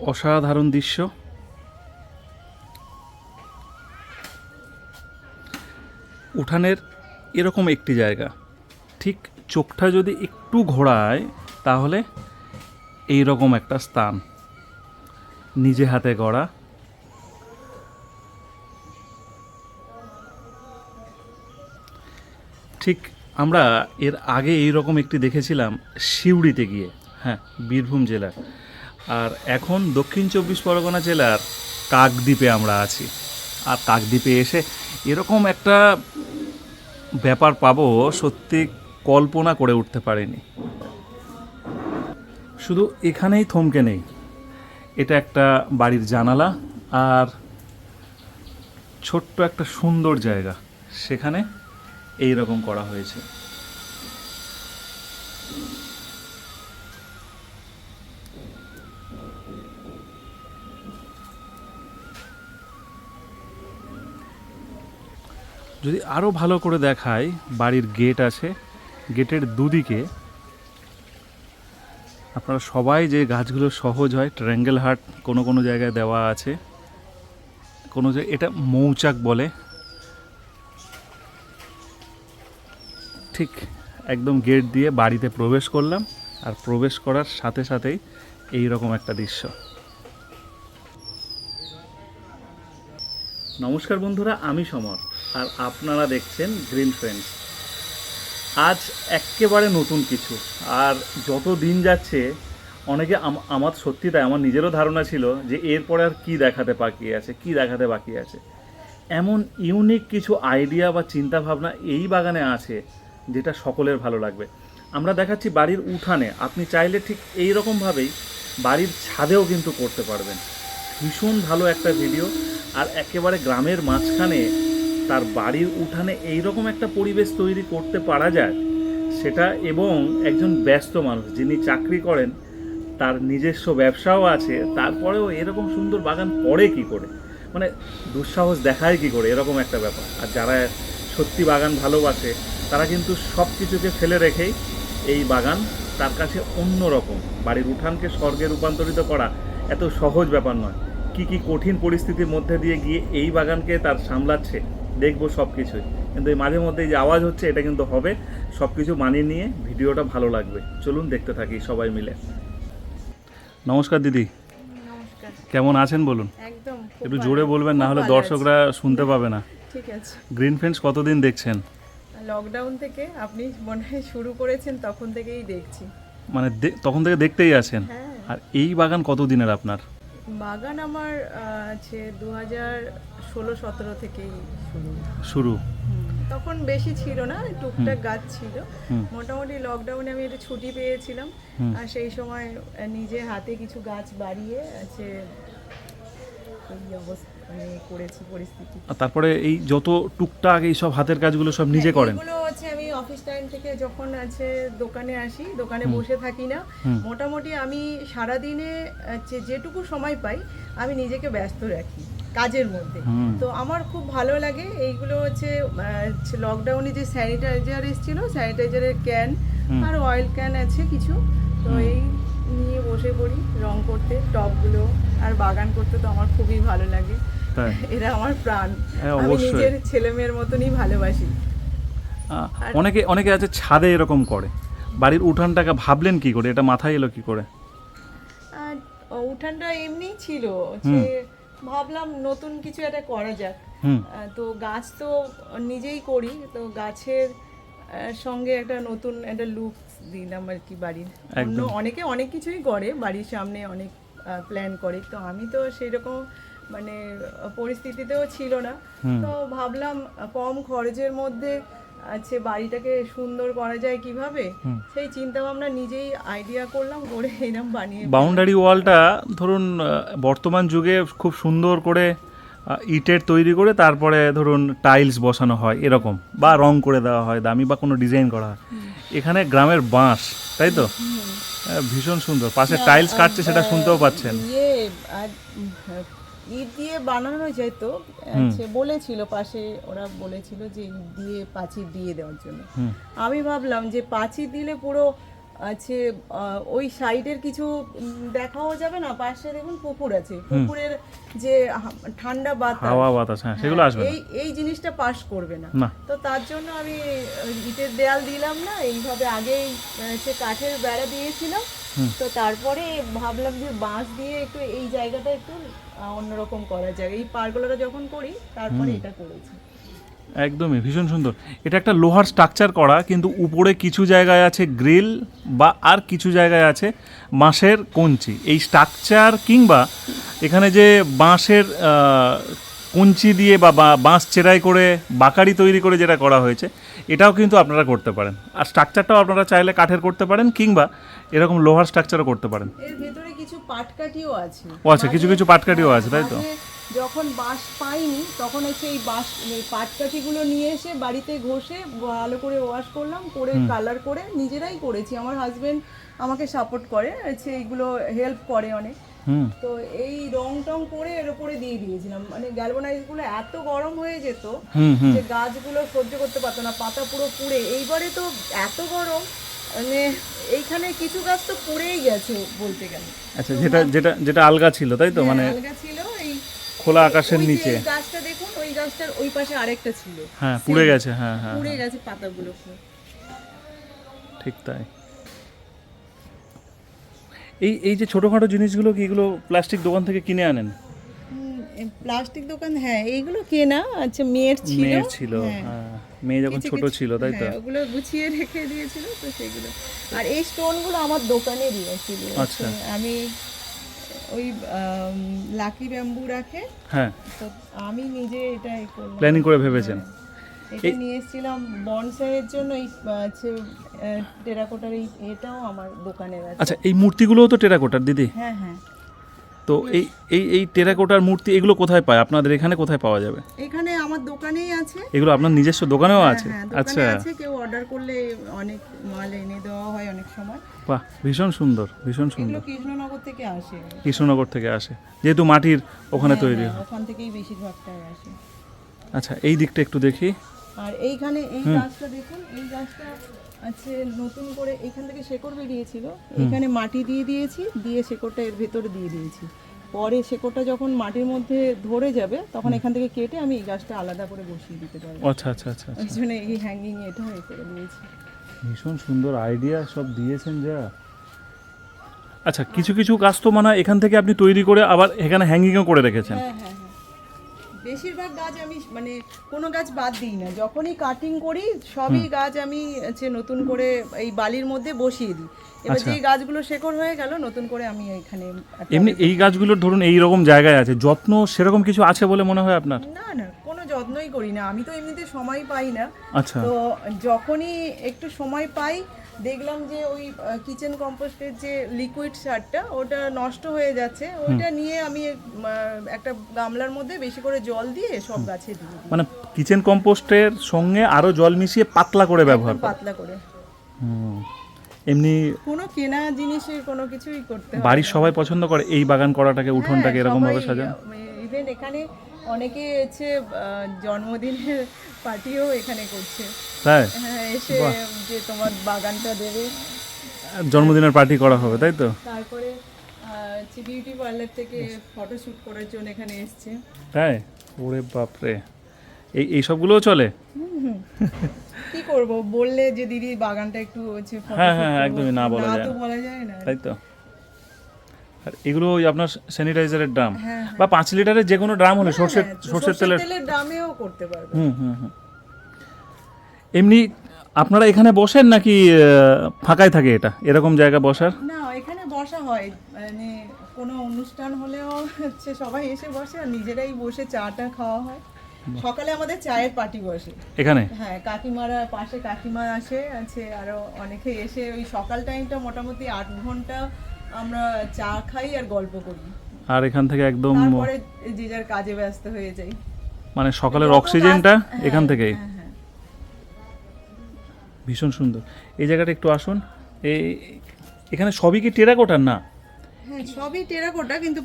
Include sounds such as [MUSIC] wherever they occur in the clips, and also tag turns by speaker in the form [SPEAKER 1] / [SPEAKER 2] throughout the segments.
[SPEAKER 1] অসাধারণ দৃশ্য। উঠানের এরকম একটি জায়গা। ঠিক চোখটা যদি একটু ঘোরায় তাহলে এই রকম একটা স্থান। নিজে হাতে গড়া। ঠিক আমরা এর আগে এই রকম একটি দেখেছিলাম, সিউড়িতে গিয়ে। হ্যাঁ বীরভূম জেলার। আর এখন দক্ষিণ চব্বিশ পরগনা জেলার কাকদ্বীপে আমরা আছি। আর কাকদ্বীপে এসে এরকম একটা ব্যাপার পাবো, সত্যি কল্পনা করে উঠতে পারিনি। শুধু এখানেই থমকে নেই। এটা একটা বাড়ির জানালা আর ছোট্ট একটা সুন্দর জায়গা। সেখানে এই রকম করা হয়েছে। যদি আরও ভালো করে দেখায় বাড়ির গেট আছে। গেটের দুদিকে আপনারা সবাই যে গাছগুলো সহজ হয় ট্রায়াঙ্গেল হাট কোনো কোনো জায়গায় দেওয়া আছে। কোনো যে এটা মৌচাক বলে। ঠিক একদম গেট দিয়ে বাড়িতে প্রবেশ করলাম। আর প্রবেশ করার সাথে সাথেই এই রকম একটা দৃশ্য। নমস্কার বন্ধুরা, আমি সমর, আর আপনারা দেখছেন গ্রিন ফ্রেন্ডস আজ একেবারে নতুন কিছু, আর যত দিন যাচ্ছে, অনেকে আমার সত্যি তাই, আমার নিজেরও ধারণা ছিল যে এরপরে আর কি দেখাতে বাকি আছে, কি দেখাতে বাকি আছে। এমন ইউনিক কিছু আইডিয়া বা চিন্তা ভাবনা এই বাগানে আছে, যেটা সকলের ভালো লাগবে। আমরা দেখাচ্ছি বাড়ির উঠানে, আপনি চাইলে ঠিক এই রকমভাবেই বাড়ির ছাদেও কিন্তু করতে পারবেন। ভীষণ ভালো একটা ভিডিও আর একেবারে গ্রামের মাঝখানে তার বাড়ির উঠানে এই রকম একটা পরিবেশ তৈরি করতে পারা যায়, সেটা এবং একজন ব্যস্ত মানুষ যিনি চাকরি করেন, তার নিজস্ব ব্যবসাও আছে, তারপরেও এরকম সুন্দর বাগান করে কি করে? মানে দুঃসাহস দেখায় কি করে? এরকম একটা ব্যাপার। আর যারা সত্যি বাগান ভালোবাসে, তারা কিন্তু সব কিছুকে ফেলে রেখেই এই বাগান তার কাছে অন্য রকম বাড়ির উঠানকে স্বর্গে রূপান্তরিত করা এত সহজ ব্যাপার নয়। কি কি কঠিন পরিস্থিতির মধ্যে দিয়ে গিয়ে এই বাগানকে তার সামলাচ্ছে দেখব সব কিছুই কিন্তু এই মাঝে মধ্যে যে আওয়াজ হচ্ছে এটা কিন্তু হবে। সব কিছু মানিয়ে নিয়ে ভিডিওটা ভালো লাগবে। চলুন দেখতে থাকি সবাই মিলে। নমস্কার দিদি। কেমন আছেন বলুন?
[SPEAKER 2] একদম
[SPEAKER 1] একটু জোরে বলবেন না হলে দর্শকরা শুনতে পাবে না।
[SPEAKER 2] ঠিক আছে।
[SPEAKER 1] গ্রিন ফ্রেন্ডস কতদিন দেখছেন?
[SPEAKER 2] লকডাউন থেকে আপনি মনে হয় শুরু করেছেন তখন থেকেই দেখছি।
[SPEAKER 1] মানে তখন থেকে দেখতেই আছেন?
[SPEAKER 2] হ্যাঁ।
[SPEAKER 1] আর এই বাগান কতদিনের আপনার?
[SPEAKER 2] বাগান আমার আছে দু হাজার ষোলো সতেরো থেকেই শুরু।
[SPEAKER 1] শুরু।
[SPEAKER 2] তখন বেশি ছিল না টুকটাক গাছ ছিল। মোটামুটি লকডাউনে আমি একটু ছুটি পেয়েছিলাম। আর সেই সময় নিজে হাতে কিছু গাছ বাড়িয়ে আছে এই অবস্থা মানে করেছি পরিস্থিতি।
[SPEAKER 1] আর তারপরে এই যত টুকটাক এই সব হাতের কাজগুলো সব নিজে
[SPEAKER 2] হ্যাঁ,
[SPEAKER 1] করেন?
[SPEAKER 2] এগুলো হচ্ছে আমি অফিস টাইম থেকে যখন আছে দোকানে আসি দোকানে বসে থাকি না মোটামুটি আমি সারাদিনে হচ্ছে যেটুকু সময় পাই আমি নিজেকে ব্যস্ত রাখি কাজের মধ্যে। তো আমার খুব ভালো লাগে এইগুলো হচ্ছে লকডাউনে যে স্যানিটাইজার এসেছিল স্যানিটাইজারের ক্যান আর অয়েল ক্যান আছে কিছু। তো এই নিয়ে বসে পড়ি রং করতে টবগুলো আর বাগান করতে তো আমার খুবই ভালো লাগে। এরা আমার প্রাণ।
[SPEAKER 1] হ্যাঁ,
[SPEAKER 2] আমি নিজের ছেলে মেয়ের মতনই ভালোবাসি।
[SPEAKER 1] অনেকে অনেকে আছে ছাদে এরকম করে। বাড়ির উঠানটাকে ভাবলেন কি করে? এটা মাথায় এলো কি করে?
[SPEAKER 2] উঠানটা এমনি ছিল যে ভাবলাম নতুন কিছু একটা করা যাক।
[SPEAKER 1] হুম।
[SPEAKER 2] তো গাছ তো নিজেই করি তো গাছের সঙ্গে একটা নতুন একটা লুক দিলাম আর কি বাড়ির। অন্য অনেকে অনেক কিছুই করে বাড়ির সামনে অনেক প্ল্যান করে। তো আমি তো সেই রকম মানে পরিস্থিতিতেও ছিল না। তো ভাবলাম কম খরচের মধ্যে আছে বাড়িটাকে সুন্দর করা যায় কীভাবে? সেই চিন্তা ভাবনা নিজেই আইডিয়া করলাম করে এরকম বানিয়ে
[SPEAKER 1] বাউন্ডারি ওয়ালটা ধরুন বর্তমান যুগে খুব সুন্দর করে ইটের তৈরি করে তারপরে ধরুন টাইলস বসানো হয় এরকম বা রং করে দেওয়া হয় দামি বা কোনো ডিজাইন করা হয়। এখানে গ্রামের বাঁশ তাই তো? ভীষণ সুন্দর। পাশে টাইলস কাটছে সেটা শুনতেও পাচ্ছেন।
[SPEAKER 2] ইয়ে ইট দিয়ে বানানো যেত বলেছিল পাশে ওরা বলেছিল যে ইট দিয়ে পাঁচির দিয়ে দেওয়ার জন্য। আমি ভাবলাম যে পাঁচির দিলে পুরো আছে ওই সাইডের কিছু দেখাও যাবে না পাশে দেখুন পুকুর আছে। পুকুরের যে ঠান্ডা বাতাস।
[SPEAKER 1] হাওয়া বাতাস হ্যাঁ সেগুলো আসবে
[SPEAKER 2] এই এই জিনিসটা পাস করবে না।
[SPEAKER 1] না।
[SPEAKER 2] তো তার জন্য আমি ইটের দেয়াল দিলাম না এইভাবে আগেই সে কাঠের বেড়া দিয়েছিলাম। তো তারপরে ভাবলাম যে বাঁশ দিয়ে একটু এই জায়গাটা একটু অন্যরকম করা যায় এই পারগুলোটা যখন করি তারপরে এটা করেছি।
[SPEAKER 1] একদমই ভীষণ সুন্দর। এটা একটা লোহার স্ট্রাকচার করা কিন্তু উপরে কিছু জায়গায় আছে গ্রিল বা আর কিছু জায়গায় আছে বাঁশের কঞ্চি। এই স্ট্রাকচার কিংবা এখানে যে বাঁশের কঞ্চি দিয়ে বা বাঁশ চেরাই করে বাকারি তৈরি করে যেটা করা হয়েছে এটাও কিন্তু আপনারা করতে পারেন। আর স্ট্রাকচারটাও আপনারা চাইলে কাঠের করতে পারেন কিংবা এরকম লোহার স্ট্রাকচারও করতে পারেন।
[SPEAKER 2] এর ভেতরে কিছু পাটকাঠিও আছে।
[SPEAKER 1] ও আচ্ছা কিছু কিছু পাটকাঠিও আছে তাই তো?
[SPEAKER 2] যখন বাঁশ পাইনি তখন হচ্ছে এই বাঁশ এই পাটকাঠিগুলো নিয়ে এসে বাড়িতে ঘষে ভালো করে ওয়াশ করলাম করে কালার করে নিজেরাই করেছি। আমার হাজবেন্ড আমাকে সাপোর্ট করে হচ্ছে এইগুলো হেল্প করে অনেক। তো এই রং টং করে এর উপরে দিয়ে দিয়েছিলাম। মানে গ্যালভানাইজগুলো এত গরম হয়ে যেত যে গাছগুলো সহ্য করতে পারতো না পাতা পুরো পুড়ে। এইবারে তো এত গরম মানে এইখানে কিছু গাছ তো পুড়েই গেছে বলতে গেলে।
[SPEAKER 1] আচ্ছা যেটা যেটা যেটা আলগা ছিল তাই তো? মানে
[SPEAKER 2] হ্যাঁ, আলগা ছিল এই
[SPEAKER 1] খোলা আকাশের নিচে।
[SPEAKER 2] গাছটা দেখুন ওই গাছটার ওই পাশে আরেকটা ছিল।
[SPEAKER 1] হ্যাঁ পুড়ে গেছে হ্যাঁ হ্যাঁ
[SPEAKER 2] পুড়ে গেছে পাতাগুলো
[SPEAKER 1] ঠিক তাই। এই এই যে ছোটোখাটো জিনিসগুলো কি এগুলো প্লাস্টিক দোকান থেকে কিনে আনেন?
[SPEAKER 2] প্লাস্টিক দোকান হ্যাঁ এইগুলো কেনা আচ্ছা মেয়ের ছিল।
[SPEAKER 1] মেয়ের ছিল
[SPEAKER 2] হ্যাঁ।
[SPEAKER 1] হ্যাঁ মেয়ে যখন ছোট ছিল তাই তো?
[SPEAKER 2] হ্যাঁ, ওগুলো গুছিয়ে রেখে দিয়েছিল তো সেগুলো। আর এই স্টোনগুলো আমার দোকানেরই ছিল
[SPEAKER 1] আচ্ছা।
[SPEAKER 2] আমি ওই লাকি ব্যাম্বু রাখে।
[SPEAKER 1] হ্যাঁ।
[SPEAKER 2] তো আমি নিজে এটা
[SPEAKER 1] প্ল্যানিং করে ভেবেছেন?
[SPEAKER 2] এটা নিয়ে এসেছিলাম বনসাইয়ের জন্য এই টেরাকোটার এই এটাও আমার দোকানের আছে।
[SPEAKER 1] আচ্ছা এই মূর্তিগুলোও তো টেরাকোটার দিদি?
[SPEAKER 2] হ্যাঁ হ্যাঁ।
[SPEAKER 1] তো এই এই এই টেরাকোটার মূর্তি এগুলো কোথায় পায়? আপনাদের এখানে কোথায় পাওয়া যাবে?
[SPEAKER 2] এখানে আমার দোকানেই আছে।
[SPEAKER 1] এগুলো আপনার নিজস্ব দোকানেও আছে?
[SPEAKER 2] হ্যাঁ
[SPEAKER 1] আচ্ছা।
[SPEAKER 2] আছে কেউ অর্ডার করলে অনেক মাল এনে দেওয়া হয় অনেক সময়।
[SPEAKER 1] বাহ ভীষণ সুন্দর ভীষণ সুন্দর।
[SPEAKER 2] কৃষ্ণনগর থেকে আসে।
[SPEAKER 1] কৃষ্ণনগর থেকে আসে যেহেতু মাটির ওখানে তৈরি
[SPEAKER 2] হ্যাঁ,
[SPEAKER 1] হয়।
[SPEAKER 2] ওখান থেকেই বেশিরভাগটাই আসে।
[SPEAKER 1] আচ্ছা এই দিকটা একটু দেখি।
[SPEAKER 2] আর এইখানে এই গাছটা দেখুন এই গাছটা আছে নতুন করে এখান থেকে শেকড় বেরিয়েছিল। এখানে মাটি দিয়ে দিয়েছি দিয়ে শেকড়টা এর ভেতরে দিয়ে দিয়েছি। পরে শেকড়টা যখন মাটির মধ্যে ধরে যাবে তখন এখান থেকে কেটে আমি এই গাছটা আলাদা করে বসিয়ে দিতে পারব।
[SPEAKER 1] আচ্ছা আচ্ছা আচ্ছা
[SPEAKER 2] এই জন্য এই হ্যাঙ্গিং এটা করে দিয়েছি।
[SPEAKER 1] ভীষণ সুন্দর আইডিয়া সব দিয়েছেন যা। আচ্ছা কিছু কিছু গাছ তো মানে এখান থেকে আপনি তৈরি করে আবার এখানে হ্যাঙ্গিংও করে রেখেছেন।
[SPEAKER 2] হ্যাঁ হ্যাঁ হ্যাঁ। বেশিরভাগ গাছ আমি মানে কোনো গাছ বাদ দিই না। যখনই কাটিং করি সবই গাছ আমি হচ্ছে নতুন করে এই বালির মধ্যে বসিয়ে দিই। এবার
[SPEAKER 1] আচ্ছা।
[SPEAKER 2] যে গাছগুলো শেকড় হয়ে গেল নতুন করে আমি এখানে
[SPEAKER 1] এমনি এই গাছগুলোর ধরুন এই রকম জায়গায় আছে যত্ন সেরকম কিছু আছে বলে মনে হয় আপনার?
[SPEAKER 2] না না। যত্নই করি না। আমি তো এমনিতে সময় পাই না।
[SPEAKER 1] আচ্ছা।
[SPEAKER 2] তো যখনই একটু সময় পাই দেখলাম যে ওই কিচেন কম্পোস্টের যে লিকুইড সারটা ওটা নষ্ট হয়ে যাচ্ছে। ওইটা নিয়ে আমি একটা গামলার মধ্যে বেশি করে জল দিয়ে সব গাছে দিই।
[SPEAKER 1] মানে কিচেন কম্পোস্টের সঙ্গে আরও জল মিশিয়ে পাতলা করে ব্যবহার
[SPEAKER 2] পাতলা করে।
[SPEAKER 1] এমনি
[SPEAKER 2] কোনো কেনা জিনিসের কোনো কিছুই করতে
[SPEAKER 1] বাড়ির সবাই পছন্দ করে এই বাগান করাটাকে উঠোনটাকে এরকম ভাবে সাজান?
[SPEAKER 2] ইভেন এখানে অনেকে আহ, জন্মদিনের পার্টিও এখানে করছে।
[SPEAKER 1] তাই?
[SPEAKER 2] হ্যাঁ এসে যে তোমার বাগানটা দেবে।
[SPEAKER 1] জন্মদিনের পার্টি করা হবে তাই তো?
[SPEAKER 2] তারপরে বিউটি পার্লার থেকে ফটো শুট করার জন্য এখানে এসছে।
[SPEAKER 1] তাই? ওরে বাপরে। এই এই সবগুলোও চলে?
[SPEAKER 2] কি করব? বললে যে দিদি বাগানটা একটু হচ্ছে
[SPEAKER 1] হ্যাঁ, হ্যাঁ, একদমই না বলা যায়
[SPEAKER 2] তো
[SPEAKER 1] না।
[SPEAKER 2] বলা যায় না।
[SPEAKER 1] তাই তো? আর এগুলো ওই আপনার স্যানিটাইজারের ড্রাম
[SPEAKER 2] হ্যাঁ,
[SPEAKER 1] বা পাঁচ লিটারের যে কোনো ড্রাম হলে সর্ষের
[SPEAKER 2] হ্যাঁ,
[SPEAKER 1] সর্ষের তেলের
[SPEAKER 2] দামেও করতে পারবে।
[SPEAKER 1] হুম হুম হুম। এমনি আপনারা এখানে বসেন নাকি ফাঁকাই থাকে এটা? এরকম জায়গা বসার?
[SPEAKER 2] না এখানে বসা হয়। মানে কোনো অনুষ্ঠান হলেও হচ্ছে সবাই এসে বসে আর নিজেরাই বসে চাটা খাওয়া হয়। সকালে আমাদের চায়ের পার্টি বসে।
[SPEAKER 1] এখানে?
[SPEAKER 2] হ্যাঁ কাকিমারা পাশে কাকিমা আসে আছে আরও অনেকে এসে ওই সকাল টাইমটা মোটামুটি আট ঘণ্টা আমরা চা খাই আর গল্প করি।
[SPEAKER 1] আর এখান থেকে একদম
[SPEAKER 2] তারপরে যে যার কাজে ব্যস্ত হয়ে যাই।
[SPEAKER 1] মানে সকালের অক্সিজেনটা
[SPEAKER 2] হ্যাঁ,
[SPEAKER 1] এখান থেকেই?
[SPEAKER 2] হ্যাঁ, হ্যাঁ।
[SPEAKER 1] ভীষণ সুন্দর। এই জায়গাটা একটু আসুন। এই এখানে সবই কি টেরাকোটার না?
[SPEAKER 2] হ্যাঁ সবই টেরাকোটা কিন্তু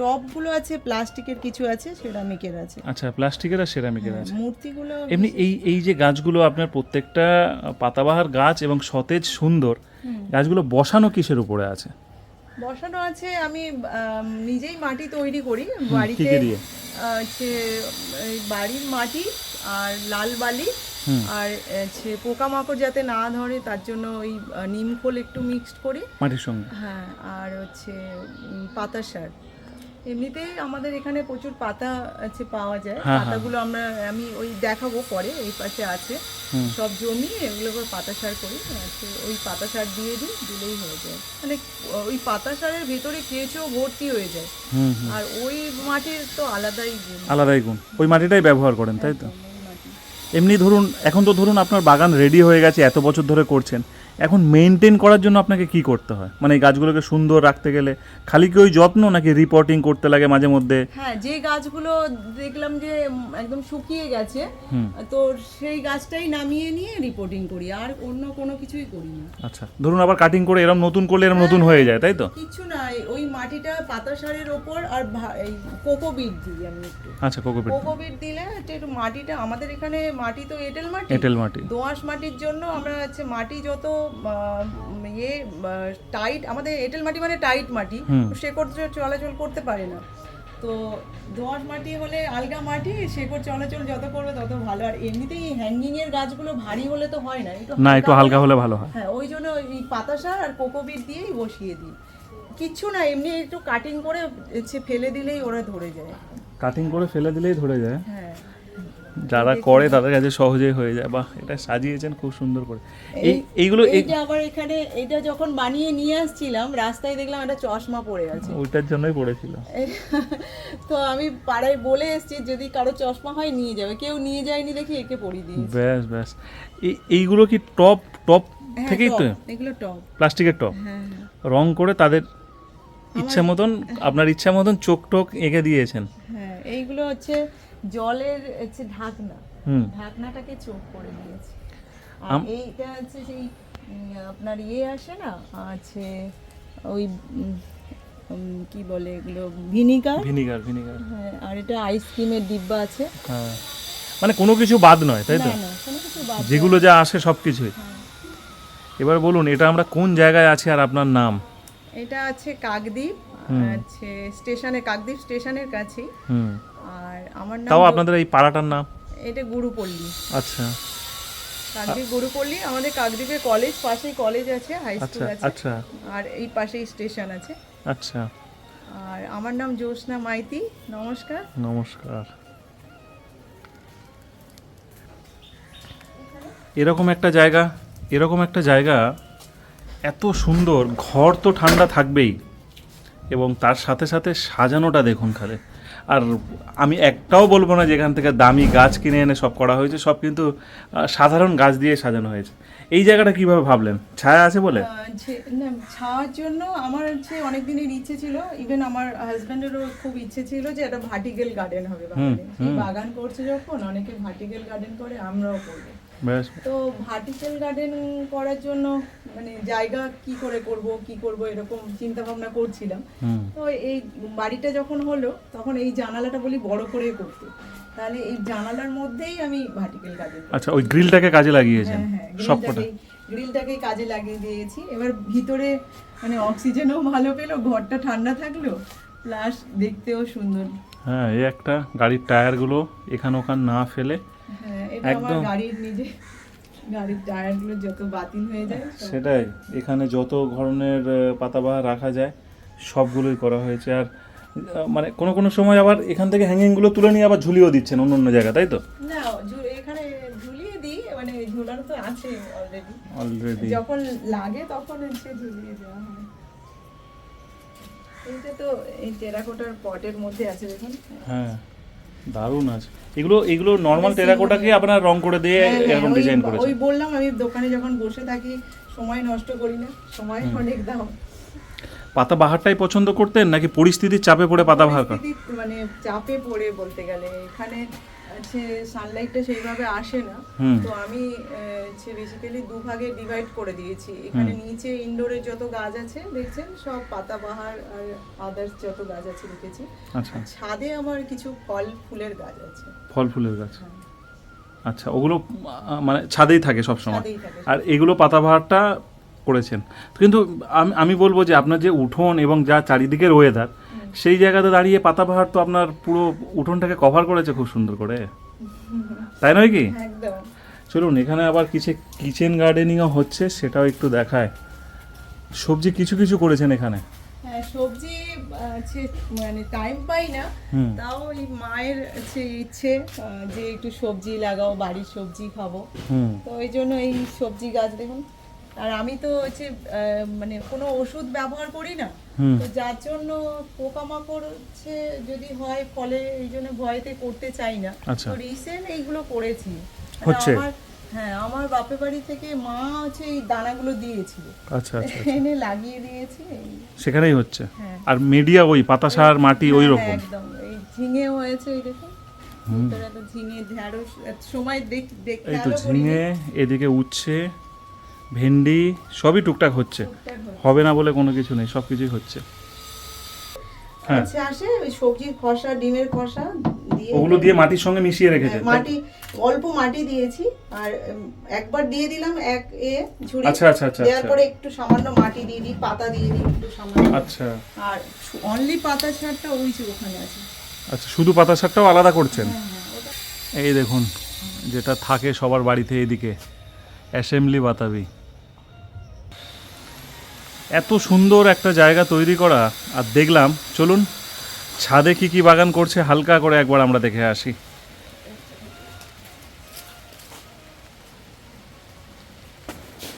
[SPEAKER 2] টপগুলো আছে প্লাস্টিকের কিছু আছে সেরামিকের আছে।
[SPEAKER 1] আচ্ছা প্লাস্টিকের আর সেরামিকের আছে।
[SPEAKER 2] মূর্তিগুলো
[SPEAKER 1] এমনি এই এই যে গাছগুলো আপনার প্রত্যেকটা পাতাবাহার গাছ এবং সতেজ সুন্দর গাছগুলো বসানো কিসের উপরে আছে?
[SPEAKER 2] বসানো আছে আমি নিজেই মাটি তৈরি করি। বাড়িতে হচ্ছে বাড়ির মাটি আর লাল বালি আর হচ্ছে পোকামাকড় যাতে না ধরে তার জন্য ওই নিম খোল একটু মিক্সড করি।
[SPEAKER 1] মাটির সঙ্গে।
[SPEAKER 2] হ্যাঁ আর হচ্ছে পাতা সার। এমনিতেই আমাদের এখানে প্রচুর পাতা আছে পাওয়া যায়।
[SPEAKER 1] হ্যাঁ, হ্যাঁ।
[SPEAKER 2] পাতাগুলো আমরা আমি ওই দেখাবো পরে এই পাশে আছে। সব জমি এগুলো করে পাতা সার করি। ওই পাতা সার দিয়ে দিই দিলেই হয়ে যায়। মানে ওই পাতা সারের ভেতরে কেঁচো ভর্তি হয়ে যায়। আর ওই মাটির তো আলাদাই গুণ।
[SPEAKER 1] আলাদাই গুণ। ওই মাটিটাই ব্যবহার করেন তাই তো? এমনি ধরুন এখন তো ধরুন আপনার বাগান রেডি হয়ে গেছে এত বছর ধরে করছেন। এখন মেনটেন করার জন্য আপনাকে কি করতে হয়? মানে এই গাছগুলোকে সুন্দর রাখতে গেলে খালি কি ওই যত্ন নাকি রিপোর্টিং করতে লাগে মাঝে মধ্যে?
[SPEAKER 2] হ্যাঁ যে গাছগুলো দেখলাম যে একদম শুকিয়ে গেছে তো সেই গাছটাই নামিয়ে নিয়ে রিপোর্টিং করি আর অন্য কোনো কিছুই করি না।
[SPEAKER 1] আচ্ছা ধরুন আবার কাটিং করে এরম নতুন করলে এরম নতুন হয়ে যায় তাই তো?
[SPEAKER 2] কিছু নাই ওই মাটিটা পাতা সারের ওপর আর কোকোবিট দিই আমি একটু।
[SPEAKER 1] আচ্ছা কোকোপিট
[SPEAKER 2] কোকোবিট দিলে একটু মাটিটা আমাদের এখানে মাটি তো এঁটেল মাটি
[SPEAKER 1] এঁটেল মাটি।
[SPEAKER 2] দোআঁশ মাটির জন্য আমরা হচ্ছে মাটি যত ইয়ে টাইট আমাদের এঁটেল মাটি মানে টাইট মাটি। শেকড় চলাচল করতে পারে না। তো দোআঁশ মাটি হলে আলগা মাটি শেকড় চলাচল যত করবে তত ভালো। আর এমনিতেই হ্যাঙ্গিং এর গাছগুলো ভারী হলে তো হয় না
[SPEAKER 1] না একটু হালকা হলে ভালো হয়।
[SPEAKER 2] হ্যাঁ ওই জন্য এই পাতা সার আর কোকোবিট দিয়েই বসিয়ে দিই। কিচ্ছু না এমনি একটু কাটিং করে ফেলে দিলেই ওরা ধরে যায়।
[SPEAKER 1] কাটিং করে ফেলে দিলেই ধরে যায়?
[SPEAKER 2] হ্যাঁ।
[SPEAKER 1] যারা করে তাদের কাছে সহজেই হয়ে যায়। বাহ এটা সাজিয়েছেন খুব সুন্দর করে। এই এইগুলো এই-
[SPEAKER 2] এইটা আবার এখানে এটা যখন বানিয়ে নিয়ে আসছিলাম রাস্তায় দেখলাম একটা চশমা পড়ে আছে।
[SPEAKER 1] ওইটার জন্যই পড়েছিল। [LAUGHS]
[SPEAKER 2] তো আমি পাড়ায় বলে এসেছি যদি কারও চশমা হয় নিয়ে যাবে। কেউ নিয়ে যায়নি দেখি একে পরিয়ে দিই
[SPEAKER 1] ব্যাস ব্যাস। এই এইগুলো কি টপ টপ থেকেই তো?
[SPEAKER 2] এগুলো টপ।
[SPEAKER 1] প্লাস্টিকের টপ?
[SPEAKER 2] হ্যাঁ
[SPEAKER 1] রং করে তাদের ইচ্ছা মতন আপনার ইচ্ছা মতন চোখ টোক এঁকে দিয়েছেন।
[SPEAKER 2] হ্যাঁ এইগুলো হচ্ছে জলের হচ্ছে ঢাকনা। ঢাকনাটাকে চোখ করে দিয়েছি আর এইটা হচ্ছে সেই আপনার ইয়ে আসে না আছে ওই কি বলে এগুলো ভিনিগার?
[SPEAKER 1] Vinegar vinegar.
[SPEAKER 2] হ্যাঁ আর এটা আইসক্রিমের ডিব্বা আছে।
[SPEAKER 1] হ্যাঁ। মানে কোনো কিছু বাদ নয় তাই তো? যেগুলো যা আসে সব কিছুই। এবার বলুন এটা আমরা কোন জায়গায় আছি আর আপনার নাম?
[SPEAKER 2] এটা আছে কাকদ্বীপ আছে স্টেশনে কাকদ্বীপ স্টেশনের কাছেই। আমার নাম
[SPEAKER 1] তাও আপনাদের এই পাড়াটার নাম?
[SPEAKER 2] এটা গুরুপল্লী।
[SPEAKER 1] আচ্ছা।
[SPEAKER 2] কাকদ্বীপ গুরুপল্লী আমাদের কাকদ্বীপে কলেজ পাশেই কলেজ আছে হাই
[SPEAKER 1] আচ্ছা
[SPEAKER 2] স্কুল আছে
[SPEAKER 1] আচ্ছা।
[SPEAKER 2] আর এই পাশেই স্টেশন আছে।
[SPEAKER 1] আচ্ছা।
[SPEAKER 2] আর আমার নাম জ্যোৎস্না মাইতি নমস্কার।
[SPEAKER 1] নমস্কার। এরকম একটা জায়গা এরকম একটা জায়গা এত সুন্দর ঘর তো ঠান্ডা থাকবেই এবং তার সাথে সাথে সাজানোটা দেখুন খালে। আর আমি একটাও বলব না যেখান থেকে দামি গাছ কিনে এনে সব করা হয়েছে সব কিন্তু সাধারণ গাছ দিয়ে সাজানো হয়েছে। এই জায়গাটা কীভাবে ভাবলেন? ছায়া আছে বলে?
[SPEAKER 2] ছাওয়ার জন্য আমার হচ্ছে অনেক দিনের ইচ্ছে ছিল ইভেন আমার হাজব্যান্ডেরও খুব ইচ্ছে ছিল যে একটা ভার্টিক্যাল গার্ডেন হবে বাগানে। করছে যখন অনেকে ভার্টিক্যাল গার্ডেন করে আমরাও করব। তো ভার্টিক্যাল গার্ডেন করার জন্য মানে জায়গা কি করে করব কি করব এরকম চিন্তা ভাবনা করছিলাম তো এই বাড়িটা যখন হলো তখন এই জানালাটা বলি বড় করে করতে। তাহলে এই জানালার মধ্যেই আমি ভার্টিক্যাল গার্ডেন
[SPEAKER 1] আচ্ছা ওই গ্রিলটাকে কাজে লাগিয়েছেন?
[SPEAKER 2] হ্যাঁ হ্যাঁ
[SPEAKER 1] সব কটা
[SPEAKER 2] গ্রিলটাকেই গ্রিলটাকেই কাজে লাগিয়ে দিয়েছি। এবার ভিতরে মানে অক্সিজেনও ভালো পেল ঘরটা ঠান্ডা থাকল প্লাস দেখতেও সুন্দর।
[SPEAKER 1] হ্যাঁ এই একটা গাড়ির টায়ারগুলো এখান ওখান না ফেলে একদম।
[SPEAKER 2] গাড়ির নিজে গাড়ির টায়ারগুলো যত বাতিল হয়ে যায়
[SPEAKER 1] সেটাই। এখানে যত ধরনের পাতাবাহার রাখা যায় সবগুলোই করা হয়েছে। আর মানে কোনো কোনো সময় আবার এখান থেকে হ্যাঙ্গিংগুলো তুলে নিয়ে আবার ঝুলিয়েও দিচ্ছেন অন্য অন্য জায়গা তাই তো?
[SPEAKER 2] না এখানে ঝুলিয়ে দিই মানে ঝুলানো তো আছে অলরেডি
[SPEAKER 1] অলরেডি
[SPEAKER 2] যখন লাগে তখন হচ্ছে ঝুলিয়ে দেওয়া হয়। এইটা তো এই টেরাকোটার পটের মধ্যে আছে দেখুন।
[SPEAKER 1] হ্যাঁ। দারুণ আছে। এগুলো এগুলো নর্মাল টেরাকোটাকে আপনার রং করে দিয়ে
[SPEAKER 2] হ্যাঁ, হ্যাঁ,
[SPEAKER 1] এরকম ডিজাইন করেছে
[SPEAKER 2] ওই বললাম আমি দোকানে যখন বসে থাকি সময় নষ্ট করি না সময় অনেক দাম।
[SPEAKER 1] পাতা বাহারটাই পছন্দ করতেন নাকি পরিস্থিতির চাপে পড়ে পাতা বাহার?
[SPEAKER 2] মানে চাপে পড়ে বলতে গেলে এখানে হচ্ছে সানলাইটটা সেইভাবে আসে না তো আমি বেসিক্যালি দু ভাগে ডিভাইড করে দিয়েছি। এখানে নিচে ইনডোরের যত গাছ আছে দেখছেন? সব পাতাবাহার আর আদার্স যত গাছ আছে রেখেছি
[SPEAKER 1] আচ্ছা।
[SPEAKER 2] ছাদে আমার কিছু ফল ফুলের গাছ আছে।
[SPEAKER 1] ফল ফুলের গাছ। আচ্ছা ওগুলো মানে ছাদেই থাকে সব সময় আর এগুলো পাতাবাহারটা করেছেন। কিন্তু আমি আমি বলব যে আপনার যে উঠোন এবং যা চারিদিকের ওয়েদার সেই জায়গাতে দাঁড়িয়ে পাতাবাহার তো আপনার পুরো উঠোনটাকে কভার করেছে খুব সুন্দর করে। তাই নয় কি? চলুন এখানে আবার কিছু কিচেন গার্ডেনিংও হচ্ছে সেটাও একটু দেখায়। সবজি কিছু কিছু করেছেন এখানে।
[SPEAKER 2] হ্যাঁ সবজি মানে টাইম পাই না। তাও এই মায়ের ইচ্ছে যে একটু সবজি লাগাও বাড়ির সবজি খাব। তো ওই জন্য এই সবজি গাছ দেখুন। আর আমি তো হচ্ছে মানে কোনো ওষুধ ব্যবহার করি না। তো যার জন্য পোকামাকড় হচ্ছে যদি হয় ফলে এই জন্য ভয়তে করতে চাই না।
[SPEAKER 1] আচ্ছা।
[SPEAKER 2] তো রিসেন্ট এইগুলো করেছি।
[SPEAKER 1] হচ্ছে?
[SPEAKER 2] আমার হ্যাঁ আমার বাপের বাড়ি থেকে মা হচ্ছে এই দানাগুলো দিয়েছিল।
[SPEAKER 1] আচ্ছা আচ্ছা
[SPEAKER 2] এনে লাগিয়ে দিয়েছি
[SPEAKER 1] সেখানেই হচ্ছে?
[SPEAKER 2] হ্যাঁ।
[SPEAKER 1] আর মিডিয়া ওই পাতা সার মাটি ওই
[SPEAKER 2] হ্যাঁ,
[SPEAKER 1] রকম?
[SPEAKER 2] একদম। এই ঝিঙে হয়েছে এই দেখুন। ঝিঙে সময় দেখ দেখতে
[SPEAKER 1] এই তো ঝিঙে এদিকে উচ্ছে ভেন্ডি সবই টুকটাক হচ্ছে। হবে না বলে কোনো কিছু নেই সব কিছুই হচ্ছে। হ্যাঁ।
[SPEAKER 2] আসে ওই সবজির খোসা ডিমের খোসা দিয়ে
[SPEAKER 1] ওগুলো দিয়ে মাটির সঙ্গে মিশিয়ে
[SPEAKER 2] হ্যাঁ, মাটি অল্প মাটি দিয়েছি আর একবার দিয়ে দিলাম এক এ ঝুড়ি।
[SPEAKER 1] আচ্ছা, আচ্ছা, আচ্ছা,
[SPEAKER 2] দেওয়ার
[SPEAKER 1] আচ্ছা।
[SPEAKER 2] পরে একটু সামান্য মাটি দিয়ে দিই পাতা দিয়ে দিই একটু সামান্য।
[SPEAKER 1] আচ্ছা।
[SPEAKER 2] আর অনলি পাতা ছাড়টা ওই যে ওখানে আছে।
[SPEAKER 1] আচ্ছা শুধু পাতা সারটাও আলাদা করছেন?
[SPEAKER 2] হ্যাঁ
[SPEAKER 1] এই দেখুন যেটা থাকে সবার বাড়িতে এদিকে। অ্যাসেম্বলি বাতাবি। এত সুন্দর একটা জায়গা তৈরি করা, আর দেখলাম, চলুন, ছাদে কি কি বাগান করছে, হালকা করে একবার আমরা দেখে আসি।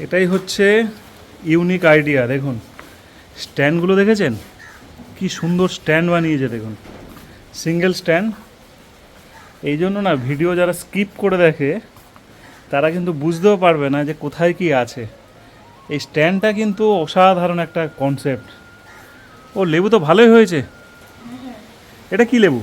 [SPEAKER 1] এটাই হচ্ছে ইউনিক আইডিয়া দেখুন। স্ট্যান্ডগুলো দেখেছেন? কি সুন্দর স্ট্যান্ড বানিয়েছে, দেখুন। সিঙ্গেল স্ট্যান্ড এই জন্য না ভিডিও যারা স্কিপ করে দেখে, তারা কিন্তু বুঝতেও পারবে না যে কোথায় কি আছে। এই স্ট্যান্ডটা কিন্তু অসাধারণ একটা কনসেপ্ট ও লেবু তো ভালোই হয়েছে। এটা কি লেবু?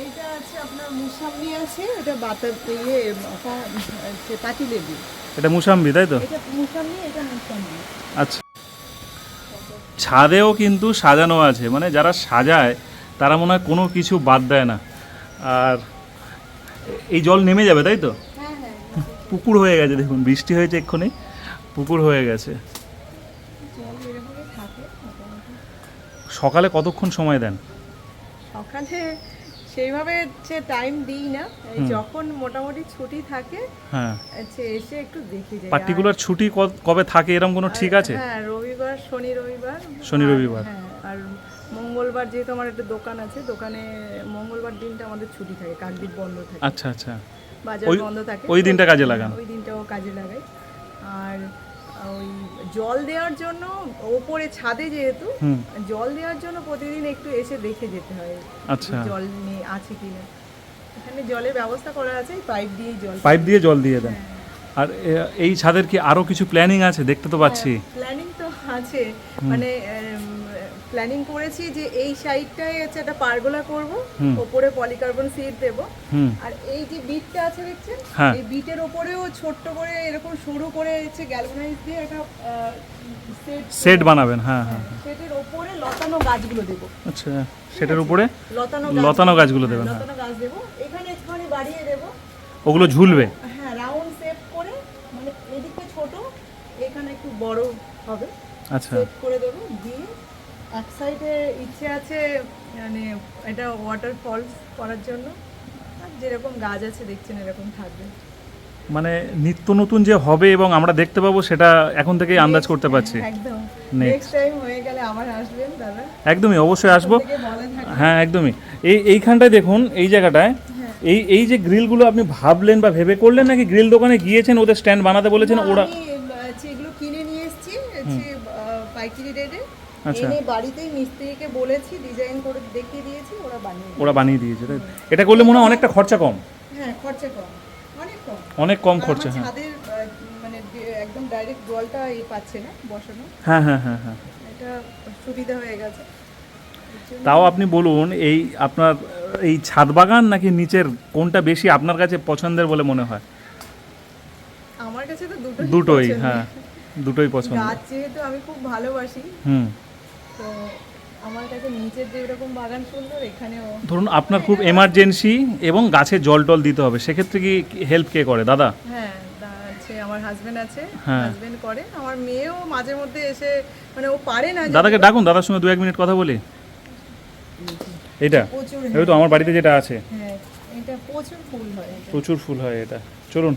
[SPEAKER 2] এইটা আছে আপনার মুসাম্বি আছে এটা বাতা ইয়ে পাতি লেবু।
[SPEAKER 1] এটা মুসাম্বি তাই তো?
[SPEAKER 2] এটা মুসাম্বি এটা মুসাম্বি।
[SPEAKER 1] আচ্ছা। ছাদেও কিন্তু সাজানো আছে মানে যারা সাজায় তারা মনে হয় কোনো কিছু বাদ দেয় না। আর এই জল নেমে যাবে তাই তো?
[SPEAKER 2] হ্যাঁ হ্যাঁ।
[SPEAKER 1] পুকুর হয়ে গেছে দেখুন বৃষ্টি হয়েছে এক্ষুনি। পুকুর হয়ে গেছে। সকালে কতক্ষণ সময় দেন?
[SPEAKER 2] সকালে সেইভাবে হচ্ছে টাইম দিই না যখন মোটামুটি ছুটি থাকে
[SPEAKER 1] হ্যাঁ।
[SPEAKER 2] এসে একটু দেখে যাই।
[SPEAKER 1] পার্টিকুলার ছুটি কবে থাকে এরকম কোনো ঠিক আছে?
[SPEAKER 2] হ্যাঁ রবিবার শনি রবিবার।
[SPEAKER 1] শনি রবিবার।
[SPEAKER 2] হ্যাঁ আর মঙ্গলবার যেহেতু আমার একটা দোকান আছে দোকানে মঙ্গলবার দিনটা আমাদের ছুটি থাকে কাকদ্বীপ বন্ধ থাকে।
[SPEAKER 1] আচ্ছা আচ্ছা।
[SPEAKER 2] বাজার বন্ধ থাকে।
[SPEAKER 1] ওই দিনটা কাজে লাগান।
[SPEAKER 2] ওই দিনটাও কাজে লাগাই। আর ওই জল দেওয়ার জন্য ওপরে ছাদে যেহেতু জল দেওয়ার জন্য প্রতিদিন একটু এসে দেখে যেতে হয়
[SPEAKER 1] আচ্ছা।
[SPEAKER 2] জল নিয়ে আছে কিনা। এখানে জলের ব্যবস্থা করা আছে পাইপ দিয়ে জল
[SPEAKER 1] পাইপ দিয়ে জল দিয়ে দেন।
[SPEAKER 2] হ্যাঁ।
[SPEAKER 1] আর এই ছাদের কি আরও কিছু প্ল্যানিং আছে? দেখতে তো পাচ্ছি।
[SPEAKER 2] প্ল্যানিং তো আছে। মানে প্ল্যানিং করেছি যে এই সাইডটায় হচ্ছে একটা পারগোলা করব। ওপরে পলিকার্বন সিট দেব। আর এই যে বিটটা আছে দেখছেন
[SPEAKER 1] হ্যাঁ।
[SPEAKER 2] এই বিটের ওপরেও ছোট্ট করে এরকম সরু করে হচ্ছে গ্যালভানাইজ দিয়ে একটা সেট
[SPEAKER 1] সেট বানাবেন হ্যাঁ হ্যাঁ।
[SPEAKER 2] সেটের ওপরে লতানো গাছগুলো দেবো।
[SPEAKER 1] আচ্ছা সেটার উপরে?
[SPEAKER 2] লতানো
[SPEAKER 1] লতানো গাছগুলো দেবেন, হ্যাঁ।
[SPEAKER 2] লতানো গাছ দেবো। এখানে একটুখানি বাড়িয়ে দেবো।
[SPEAKER 1] ওগুলো ঝুলবে?
[SPEAKER 2] হ্যাঁ রাউন্ড শেপ করে মানে এদিকে ছোট এখানে একটু বড় হবে।
[SPEAKER 1] আচ্ছা।
[SPEAKER 2] সেট করে দেবো দিয়ে এক সাইডে ইচ্ছে আছে মানে এটা ওয়াটার ফলস করার জন্য। যেরকম গাছ আছে দেখছেন এরকম থাকবে।
[SPEAKER 1] মানে নিত্য নতুন যে হবে এবং আমরা দেখতে পাবো সেটা এখন থেকেই আন্দাজ করতে পারছি।
[SPEAKER 2] একদম। নেক্সট টাইম হয়ে গেলে আবার আসবেন দাদা।
[SPEAKER 1] একদমই অবশ্যই আসব। হ্যাঁ একদমই। এই এইখানটায় দেখুন এই জায়গাটায়
[SPEAKER 2] হ্যাঁ।
[SPEAKER 1] এই এই যে গ্রিলগুলো আপনি ভাবলেন বা ভেবে করলেন নাকি গ্রিল দোকানে গিয়েছেন ওদের স্ট্যান্ড বানাতে বলেছেন ওরা
[SPEAKER 2] আমি আহ, হচ্ছে এগুলো কিনে নিয়ে এসেছি হচ্ছে আহ, পাইকারি রেটে
[SPEAKER 1] আচ্ছা।
[SPEAKER 2] এনে বাড়িতেই মিস্ত্রিকে বলেছি ডিজাইন করে দেখিয়ে দিয়েছি ওরা বানিয়ে
[SPEAKER 1] ওরা বানিয়ে দিয়েছে তাই এটা করলে মনে হয় অনেকটা খরচা কম।
[SPEAKER 2] হ্যাঁ খরচা কম। অনেক কম।
[SPEAKER 1] অনেক কম খরচা হ্যাঁ।
[SPEAKER 2] ছাদের মানে একদম ডাইরেক্ট জলটা এই পাচ্ছে না বসানো।
[SPEAKER 1] হ্যাঁ হ্যাঁ হ্যাঁ হ্যাঁ।
[SPEAKER 2] এটা সুবিধা হয়ে গেছে।
[SPEAKER 1] তাও আপনি বলুন এই আপনার এই ছাদ বাগান নাকি নিচের কোনটা বেশি আপনার কাছে পছন্দের বলে মনে হয়?
[SPEAKER 2] আমার কাছে তো দুটোই
[SPEAKER 1] দুটোই হ্যাঁ দুটোই পছন্দ
[SPEAKER 2] গাছ যেহেতু আমি খুব ভালোবাসি
[SPEAKER 1] হুম।
[SPEAKER 2] তো আমার কাছে নিচের যে বাগান সুন্দর এখানেও
[SPEAKER 1] ধরুন আপনার খুব এমার্জেন্সি এবং গাছে জল টল দিতে হবে সেক্ষেত্রে কি হেল্প কে করে? দাদা?
[SPEAKER 2] হ্যাঁ আমার হাজবেন্ড আছে
[SPEAKER 1] হ্যাঁ।
[SPEAKER 2] হাজবেন্ড করে। আমার মেয়েও মাঝে মধ্যে এসে মানে ও পারে না
[SPEAKER 1] দাদাকে ডাকুন দাদার সঙ্গে দু এক মিনিট কথা বলি। এটা
[SPEAKER 2] প্রচুর
[SPEAKER 1] এই তো আমার বাড়িতে যেটা আছে।
[SPEAKER 2] হ্যাঁ এটা প্রচুর ফুল হয়।
[SPEAKER 1] প্রচুর ফুল হয় এটা। চলুন।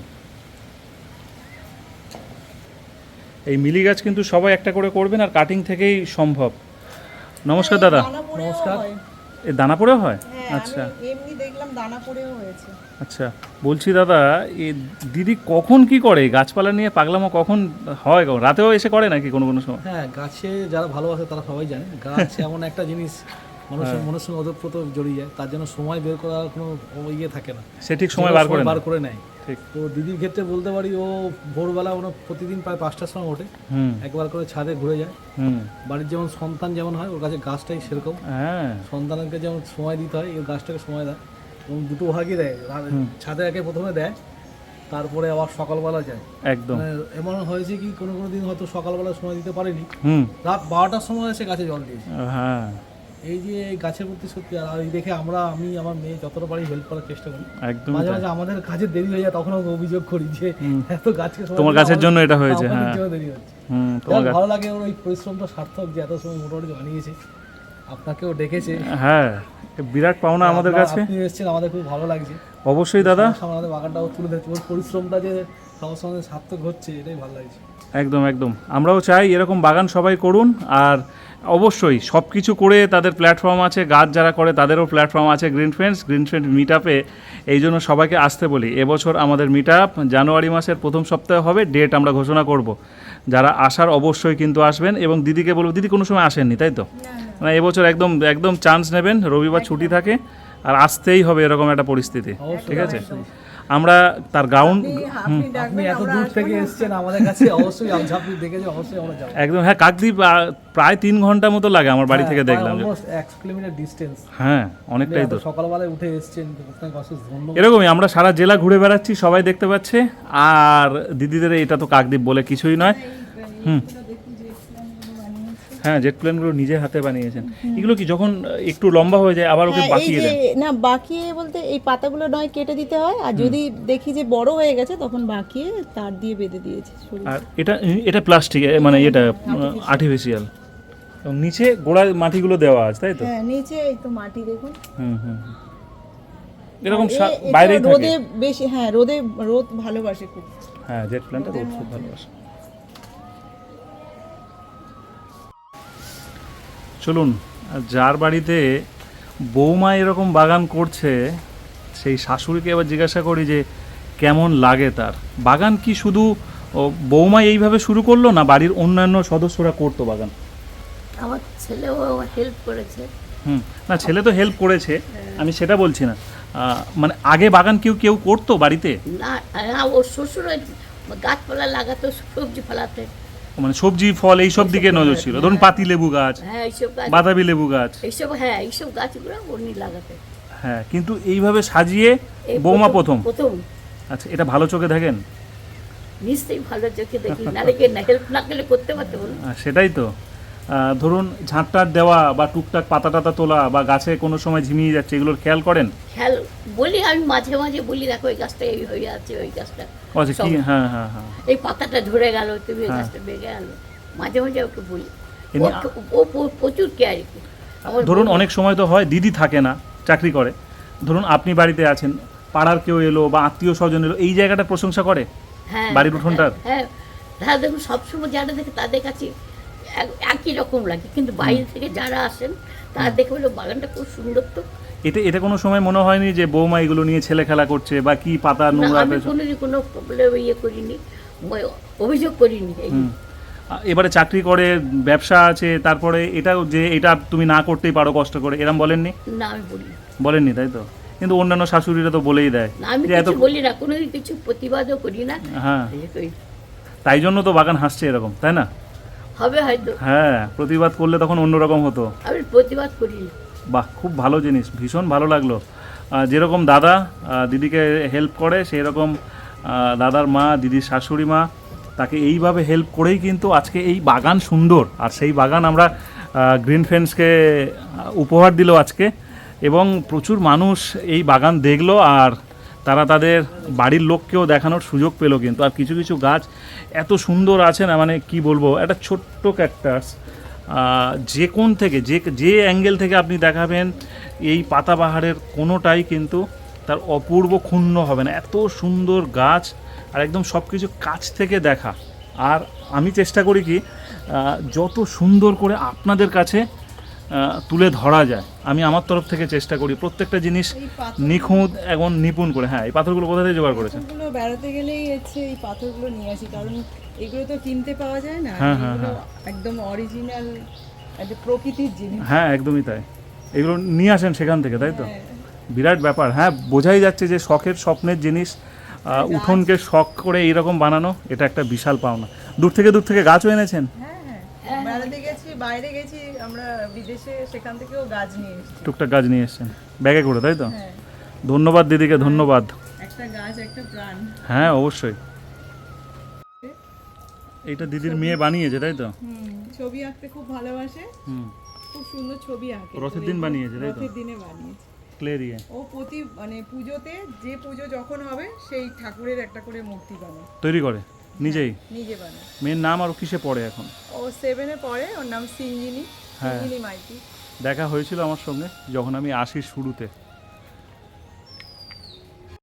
[SPEAKER 1] এই মিলি গাছ কিন্তু সবাই একটা করে করবেন আর কাটিং থেকেই সম্ভব। নমস্কার দাদা।
[SPEAKER 3] নমস্কার।
[SPEAKER 1] এ দানা পড়েও হয়
[SPEAKER 2] হ্যাঁ
[SPEAKER 1] আচ্ছা।
[SPEAKER 2] এমনি দেখলাম দানা পড়েও হয়েছে।
[SPEAKER 1] আচ্ছা বলছি দাদা এ দিদি কখন কি করে? গাছপালা নিয়ে পাগলামো কখন হয়? কখন? রাতেও এসে করে নাকি কোনো কোনো সময়?
[SPEAKER 3] হ্যাঁ গাছে যারা ভালোবাসে তারা সবাই জানে। গাছ [LAUGHS] এমন একটা জিনিস মানুষের মনের সঙ্গে ওতপ্রোত জড়িয়ে যায় তার জন্য সময় বের করার কোনো ইয়ে থাকে না।
[SPEAKER 1] সে ঠিক সময় বার করে
[SPEAKER 3] বার করে নেয়।
[SPEAKER 1] ঠিক।
[SPEAKER 3] তো দিদির ক্ষেত্রে বলতে পারি ও ভোরবেলা ওরা প্রতিদিন প্রায় পাঁচটার সময় ওঠে
[SPEAKER 1] হুম।
[SPEAKER 3] একবার করে ছাদে ঘুরে যায়।
[SPEAKER 1] হুম।
[SPEAKER 3] বাড়ির যেমন সন্তান যেমন হয় ওর কাছে গাছটাই সেরকম।
[SPEAKER 1] হ্যাঁ।
[SPEAKER 3] সন্তানকে যেমন সময় দিতে হয় এই গাছটাকে সময় দেয় এবং দুটো ভাগই দেয়। ছাদে একে প্রথমে দেয় তারপরে আবার সকালবেলা যায়।
[SPEAKER 1] একদম।
[SPEAKER 3] মানে এমন হয়েছে কি কোনো কোনো দিন হয়তো সকালবেলা সময় দিতে পারেনি। রাত বারোটার সময় এসে গাছে জল দিয়েছে।
[SPEAKER 1] হ্যাঁ।
[SPEAKER 3] এই যে গাছের প্রতি সত্যি আর এই দেখে আমরা আমি আমার মেয়ে যতটা পারি হেল্প করার চেষ্টা করি।
[SPEAKER 1] একদম
[SPEAKER 3] মাঝে মাঝে আমাদের কাজে দেরি হয়ে যায় তখন আমরা অভিযোগ করি যে এত গাছকে
[SPEAKER 1] তোমার গাছের জন্য এটা হয়েছে, হ্যাঁ।
[SPEAKER 3] দেরি হচ্ছে।
[SPEAKER 1] হুম তোমার
[SPEAKER 3] ভালো লাগে ওই পরিশ্রমটা সার্থক যে এত সময় মোটামুটি বানিয়েছে। আপনাকেও ডেকেছে।
[SPEAKER 1] হ্যাঁ বিরাট পাওনা আমাদের কাছে।
[SPEAKER 3] আপনি এসেছেন আমাদের খুব ভালো লাগছে।
[SPEAKER 1] অবশ্যই দাদা।
[SPEAKER 3] আমাদের বাগানটাও তুলে ধরছে। পরিশ্রমটা যে সবার সঙ্গে সার্থক হচ্ছে এটাই ভালো লাগছে।
[SPEAKER 1] একদম একদম। আমরাও চাই এরকম বাগান সবাই করুন আর অবশ্যই সব কিছু করে তাদের প্ল্যাটফর্ম আছে গাছ যারা করে তাদেরও প্ল্যাটফর্ম আছে green friends green friend meet আপে এই জন্য সবাইকে আসতে বলি এবছর আমাদের মিট আপ জানুয়ারি মাসের প্রথম সপ্তাহে হবে ডেট আমরা ঘোষণা করব। যারা আসার অবশ্যই কিন্তু আসবেন এবং দিদিকে বলব দিদি কোনো সময় আসেননি তাই তো? না এবছর একদম একদম চান্স নেবেন রবিবার ছুটি থাকে আর আসতেই হবে এরকম একটা পরিস্থিতি। ঠিক আছে? আমরা তার গ্রাউন্ড
[SPEAKER 2] আপনি
[SPEAKER 3] আপনি এত দূর থেকে এসেছেন আমাদের কাছে অবশ্যই আপনি আপনি অবশ্যই আমরা যাব।
[SPEAKER 1] একদম হ্যাঁ কাকদ্বীপ প্রায় তিন ঘণ্টা মতো লাগে আমার বাড়ি থেকে দেখলাম
[SPEAKER 3] এক কিলোমিটার ডিস্টেন্স
[SPEAKER 1] হ্যাঁ অনেকটাই তো
[SPEAKER 3] সকালবেলায় উঠে এসেছেন
[SPEAKER 1] এরকমই আমরা সারা জেলা ঘুরে বেড়াচ্ছি সবাই দেখতে পাচ্ছে। আর দিদিদের এটা তো কাকদ্বীপ বলে কিছুই নয়। হুম। হ্যাঁ জেট প্লেনগুলো নিজে হাতে বানিয়েছেন। এগুলো কি যখন একটু লম্বা হয়ে যায় আবার ওকে
[SPEAKER 2] হ্যাঁ,
[SPEAKER 1] বাঁকিয়ে দেন?
[SPEAKER 2] না বাকিয়ে বলতে এই পাতাগুলো নয় কেটে দিতে হয় আর যদি দেখি যে বড় হয়ে গেছে তখন বাকিয়ে তার দিয়ে বেঁধে দিয়েছে
[SPEAKER 1] আর এটা এটা প্লাস্টিক মানে এটা আর্টিফিশিয়াল এবং নিচে গোড়ায় মাটিগুলো দেওয়া আছে তাই তো?
[SPEAKER 2] হ্যাঁ নিচে এই তো মাটি দেখুন।
[SPEAKER 1] হুম হুম। এরকম বাইরেই থাকে?
[SPEAKER 2] রোদে বেশি হ্যাঁ রোদে রোদ ভালোবাসে খুব।
[SPEAKER 1] হ্যাঁ জেট প্ল্যানটা রোদ খুব ভালোবাসে। চলুন যার বাড়িতে বৌমা এরকম বাগান করছে সেই শাশুড়িকে এবার জিজ্ঞাসা করি যে কেমন লাগে তার? বাগান কি শুধু ও, বৌমা এইভাবে শুরু করল না বাড়ির অন্যান্য সদস্যরা করতো বাগান?
[SPEAKER 4] আমার ছেলেও হেল্প করেছে।
[SPEAKER 1] হুম না ছেলে তো হেল্প করেছে আমি সেটা বলছি না। মানে আগে বাগান কেউ কেউ করতো বাড়িতে?
[SPEAKER 4] না ওর শ্বশুর গাছপালা লাগাতো সবজি ফলাতে।
[SPEAKER 1] মানে সবজি ফল এইসব দিকে নজর ছিল। ধরুন পাতি লেবু গাছ
[SPEAKER 4] হ্যাঁ এইসব গাছ।
[SPEAKER 1] বাতাবি লেবু গাছ।
[SPEAKER 4] এইসব হ্যাঁ এইসব গাছগুলো উনি লাগাতে।
[SPEAKER 1] হ্যাঁ কিন্তু এইভাবে সাজিয়ে বৌমা প্রথম?
[SPEAKER 4] প্রথম।
[SPEAKER 1] আচ্ছা এটা ভালো চোখে দেখেন?
[SPEAKER 4] নিশ্চয়ই ভালো চোখে দেখি নাহলে না হেল্প না করলে করতে পারতে বলুন।
[SPEAKER 1] সেটাই তো। ধরুন ঝাঁটটার দেওয়া বা টুকটাক পাতা টাতা তোলা বা গাছে কোনো সময় ঝিমিয়ে যাচ্ছে এগুলোর খেয়াল করেন?
[SPEAKER 4] খেয়াল বলি আমি মাঝে মাঝে বলি দেখো ওই গাছটা এই হয়ে আছে ওই গাছটা
[SPEAKER 1] আচ্ছা কি? হ্যাঁ হ্যাঁ হ্যাঁ।
[SPEAKER 4] এই পাতাটা ধরে গেল তুমি ওই
[SPEAKER 1] হ্যাঁ।
[SPEAKER 4] গাছটা বেগে গেল মাঝে মাঝে ওকে বলি। ও- প্রচুর কেয়ার
[SPEAKER 1] ধরুন অনেক সময় তো হয় দিদি থাকে না চাকরি করে। ধরুন আপনি বাড়িতে আছেন পাড়ার কেউ এলো বা আত্মীয় স্বজন এলো এই জায়গাটা প্রশংসা করে
[SPEAKER 4] হ্যাঁ
[SPEAKER 1] বাড়ির উঠোনটার?
[SPEAKER 4] হ্যাঁ হ্যাঁ। দেখুন সবসময় যারা দেখে তাদের কাছে একই রকম লাগে। কিন্তু বাইরে থেকে যারা আসেন তারা দেখে বলে বাগানটা খুব সুন্দর তো।
[SPEAKER 1] এটা এটা কোনো সময় মনে হয়নি যে বৌমা এগুলো নিয়ে ছেলে খেলা করছে বা কি পাতা নোংরা
[SPEAKER 4] আমি কোনোদিন কোনো প্রবলেম ইয়ে করিনি অভিযোগ করিনি
[SPEAKER 1] এবারে চাকরি করে ব্যবসা আছে তারপরে এটা যে এটা তুমি না করতেই পারো কষ্ট করে এরম বলেননি?
[SPEAKER 4] না আমি বলি
[SPEAKER 1] বলেননি তাই তো? কিন্তু অন্যান্য শাশুড়িরা তো বলেই দেয়
[SPEAKER 4] আমি কিছু বলি না কোনোদিন কিছু প্রতিবাদও করি না।
[SPEAKER 1] হ্যাঁ। তাই জন্য তো বাগান হাসছে এরকম তাই না?
[SPEAKER 4] হবে হয়তো।
[SPEAKER 1] হ্যাঁ প্রতিবাদ করলে তখন অন্যরকম হতো।
[SPEAKER 4] আমি প্রতিবাদ করি
[SPEAKER 1] বাহ খুব ভালো জিনিস ভীষণ ভালো লাগল। যেরকম দাদা দিদিকে হেল্প করে সেই রকম দাদার মা দিদির শাশুড়ি মা তাকে এইভাবে হেল্প করেই কিন্তু আজকে এই বাগান সুন্দর। আর সেই বাগান আমরা গ্রিন ফ্রেন্ডসকে উপহার দিল আজকে। এবং প্রচুর মানুষ এই বাগান দেখল আর তারা তাদের বাড়ির লোককেও দেখানোর সুযোগ পেল কিন্তু। আর কিছু কিছু গাছ এত সুন্দর আছে না মানে কি বলব, একটা ছোট্ট ক্যাকটাস যে কোন থেকে, যে যে অ্যাঙ্গেল থেকে আপনি দেখাবেন, এই পাতাবাহারের কোনোটাই কিন্তু তার অপূর্ব ক্ষুণ্ণ হবে না। এত সুন্দর গাছ আর একদম সব কিছু কাছ থেকে দেখা। আর আমি চেষ্টা করি কি যত সুন্দর করে আপনাদের কাছে তুলে ধরা যায়। আমি আমার তরফ থেকে চেষ্টা করি প্রত্যেকটা জিনিস নিখুঁত এবং নিপুণ করে। হ্যাঁ এই পাথরগুলো কোথা থেকে জোগাড় করেছেন?
[SPEAKER 2] বেড়াতে গেলেই হচ্ছে এই পাথরগুলো নিয়ে আসি কারণ এগুলো তো কিনতে পাওয়া যায় না।
[SPEAKER 1] হ্যাঁ, হ্যাঁ,
[SPEAKER 2] এগুলো একদম অরিজিনাল একটা প্রকৃতির জিনিস।
[SPEAKER 1] হ্যাঁ একদমই তাই। এগুলো নিয়ে আসেন সেখান থেকে তাই তো?
[SPEAKER 2] হ্যাঁ।
[SPEAKER 1] বিরাট ব্যাপার। হ্যাঁ বোঝাই যাচ্ছে যে শখের স্বপ্নের জিনিস উঠোনকে শখ করে এইরকম বানানো এটা একটা বিশাল পাওনা। দূর থেকে দূর থেকে গাছও এনেছেন
[SPEAKER 2] হ্যাঁ হ্যাঁ বেড়াতে গেছি বাইরে গেছি আমরা বিদেশে সেখান থেকেও গাছ নিয়ে এসেছি।
[SPEAKER 1] টুকটাক গাছ নিয়ে এসছেন। ব্যাগে করে তাই তো?
[SPEAKER 2] হ্যাঁ।
[SPEAKER 1] ধন্যবাদ দিদিকে ধন্যবাদ।
[SPEAKER 2] একটা গাছ একটা প্রাণ।
[SPEAKER 1] হ্যাঁ অবশ্যই। এটা দিদির মেয়ে বানিয়েছে তাই তো?
[SPEAKER 2] হুম ছবি আঁকতে খুব ভালোবাসে।
[SPEAKER 1] হুম।
[SPEAKER 2] খুব সুন্দর ছবি আঁকে।
[SPEAKER 1] রথের দিন বানিয়েছে, তাই তো?
[SPEAKER 2] রথের দিনে বানিয়েছে।
[SPEAKER 1] ক্লে দিয়ে।
[SPEAKER 2] ও প্রতি মানে পুজোতে যে পুজো যখন হবে সেই ঠাকুরের একটা করে মূর্তি বানায়।
[SPEAKER 1] তৈরি করে? নিজেই?
[SPEAKER 2] নিজে বানায়।
[SPEAKER 1] মেয়ের নাম আর কিসে পড়ে এখন?
[SPEAKER 2] ও সেভেনে পড়ে ওর নাম সিঞ্জিনি
[SPEAKER 1] হ্যাঁ।
[SPEAKER 2] সিঞ্জিনি মাইতি।
[SPEAKER 1] দেখা হয়েছিল আমার সঙ্গে যখন আমি আসি শুরুতে।